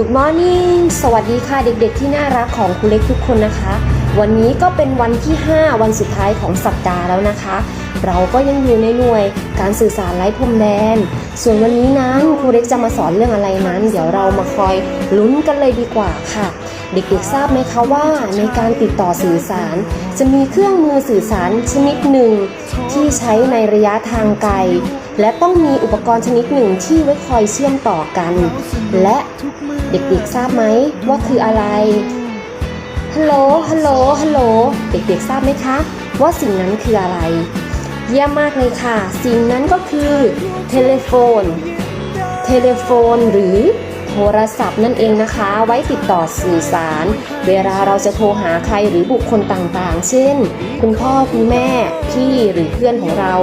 Good morning สวัสดีค่ะเด็กๆ ที่น่ารักของครูเล็กทุกคนนะคะ วันนี้ก็เป็นวันที่ 5 วันสุดท้ายของสัปดาห์แล้วนะคะ เราก็ยังอยู่ในหน่วยการสื่อสารไร้พรมแดน ส่วนวันนี้นั้นครูเล็กจะมาสอนเรื่องอะไรนั้น เดี๋ยวเรามาคอยลุ้นกันเลยดีกว่าค่ะ เด็กๆทราบไหมคะว่าในการติดต่อสื่อสาร จะมีเครื่องมือสื่อสารชนิดหนึ่ง ที่ใช้ในระยะทางไกล และต้องมีอุปกรณ์ชนิดหนึ่งที่ไว้คอยเชื่อมต่อกัน และเด็กๆทราบไหมว่าคืออะไรฮัลโหลฮัลโหลฮัลโหลเด็กๆทราบไหมคะ ว่าสิ่งนั้นคืออะไร เยี่ยมมากเลยค่ะ สิ่งนั้นก็คือเทเลโฟนเทเลโฟนหรือ ทรศัพท์นั่นเองนะคะ ไว้ติดต่อสื่อสาร เวลาเราจะโทรหาใครหรือบุคคลต่างๆ เช่น คุณพ่อคุณแม่ พี่หรือเพื่อนของเรา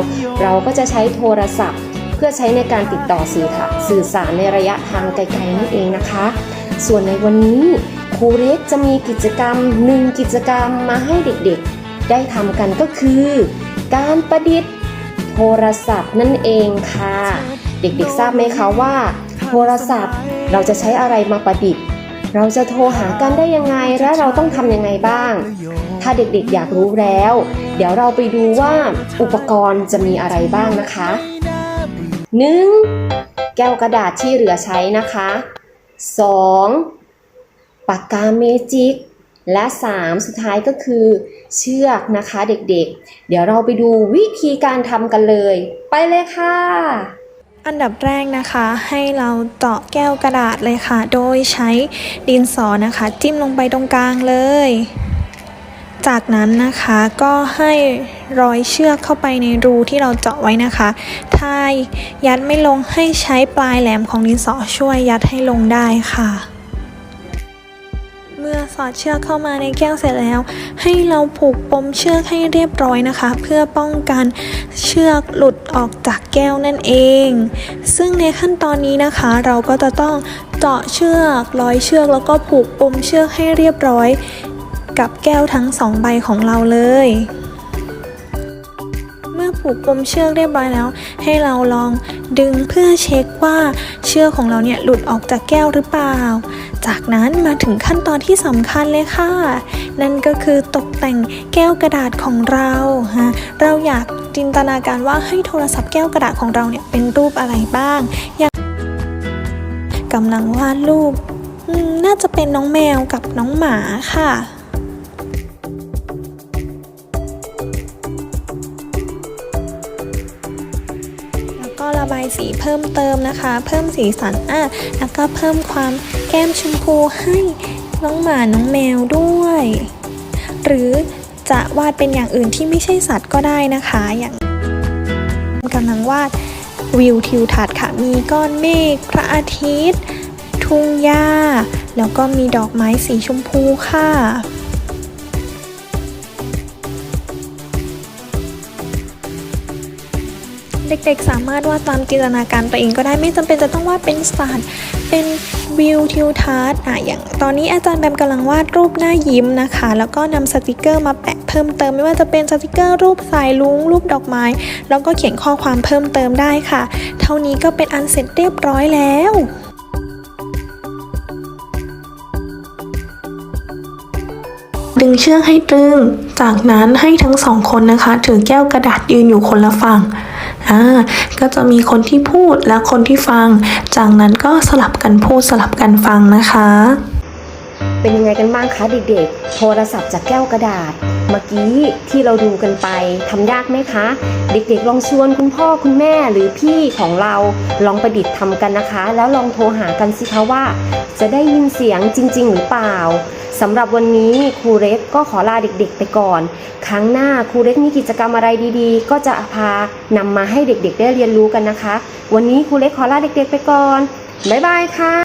เราก็จะใช้โทรศัพท์ เพื่อใช้ในการติดต่อสื่อถะสื่อสารในระยะทางไกลๆนั่นเองนะคะ ส่วนในวันนี้ครูเล็กจะมีกิจกรรมหนึ่งกิจกรรมมาให้เด็กๆ ได้ทำกันก็คือ การประดิษฐ์โทรศัพท์นั่นเองค่ะ เด็กๆทราบไหมคะว่า ทรศัพท์ เราจะใช้อะไรมาประดิษฐ์ เราจะโทรหากันได้ยังไงและเราต้องทำยังไงบ้าง ถ้าเด็กๆอยากรู้แล้ว เดี๋ยวเราไปดูว่าอุปกรณ์จะมีอะไรบ้างนะคะ 1. แก้วกระดาษที่เหลือใช้นะคะ 2. ปากกาเมจิกและ 3 สุดท้ายก็คือเชือกนะคะเด็กๆ เดี๋ยวเราไปดูวิธีการทำกันเลย ไปเลยค่ะ อันดับแรกนะคะให้เราเจาะแก้วกระดาษเลยค่ะ โดยใช้ดินสอนะคะ จิ้มลงไปตรงกลางเลย จากนั้นนะคะก็ให้ร้อยเชือกเข้าไปในรูที่เราเจาะไว้นะคะถ้ายัดไม่ลงให้ใช้ปลายแหลมของดินสอช่วยยัดให้ลงได้ค่ะ สอดเชือกเข้ามาในแก้วเสร็จแล้ว ให้เราผูกปมเชือกให้เรียบร้อยนะคะ เพื่อป้องกันเชือกหลุดออกจากแก้วนั่นเอง ซึ่งในขั้นตอนนี้นะคะ เราก็จะต้องเจาะเชือกร้อยเชือกแล้วก็ผูกปมเชือกให้เรียบร้อย กับแก้วทั้งสองใบของเราเลย ผูกปมเชือกเรียบร้อยแล้ว ให้เราลองดึงเพื่อเช็คว่าเชือกของเราเนี่ยหลุดออกจากแก้วหรือเปล่า จากนั้นมาถึงขั้นตอนที่สำคัญเลยค่ะ นั่นก็คือตกแต่งแก้วกระดาษของเราฮะเราอยากจินตนาการว่าให้โทรศัพท์แก้วกระดาษของเราเนี่ยเป็นรูปอะไรบ้างอยากกำลังวาดรูปน่าจะเป็นน้องแมวกับน้องหมาค่ะ ระบายสีเพิ่มเติมนะคะ เพิ่มสีสันอะแล้วก็เพิ่มความแก้มชมพูให้น้องหมาน้องแมวด้วย หรือจะวาดเป็นอย่างอื่นที่ไม่ใช่สัตว์ก็ได้นะคะ อย่างกำลังวาดวิวทิวทัศน์ค่ะ มีก้อนเมฆพระอาทิตย์ ทุ่งหญ้า แล้วก็มีดอกไม้สีชมพูค่ะ เด็กๆ สามารถวาดตามจินตนาการตัวเองก็ได้ไม่จำเป็นจะต้องวาดเป็นสัตว์เป็นวิวทิวทัศน์อะอย่างตอนนี้อาจารย์แบมกำลังวาดรูปหน้ายิ้มนะคะ แล้วก็นำสติกเกอร์มาแปะเพิ่มเติมไม่ว่าจะเป็นสติกเกอร์รูปสายลุงรูปดอกไม้ แล้วก็เขียนข้อความเพิ่มเติมได้ค่ะ เท่านี้ก็เป็นอันเสร็จเรียบร้อยแล้วดึงเชือกให้ตึง จากนั้นให้ทั้งสองคนนะคะ ถือแก้วกระดาษยืนอยู่คนละฝั่ง อ่าก็จะมีคนที่พูดและคนที่ฟัง จากนั้นก็สลับกันพูดสลับกันฟังนะคะ เป็นยังไงกันบ้างคะเด็กๆ โทรศัพท์จากแก้วกระดาษ เมื่อกี้ที่เราดูกันไปทำยากไหมคะ เด็กๆ ลองชวนคุณพ่อคุณแม่หรือพี่ของเราลองประดิษฐ์ทำกันนะคะ แล้วลองโทรหากันสิคะว่า จะได้ยินเสียงจริง ๆ หรือเปล่า สำหรับวันนี้ครูเล็กก็ขอลาเด็กๆ ไปก่อน ครั้งหน้าครูเล็กมีกิจกรรมอะไรดีๆ ก็จะพานำมาให้เด็กๆ ได้เรียนรู้กันนะคะ วันนี้ครูเล็กขอลาเด็กๆ ไปก่อน บ๊ายบายค่ะ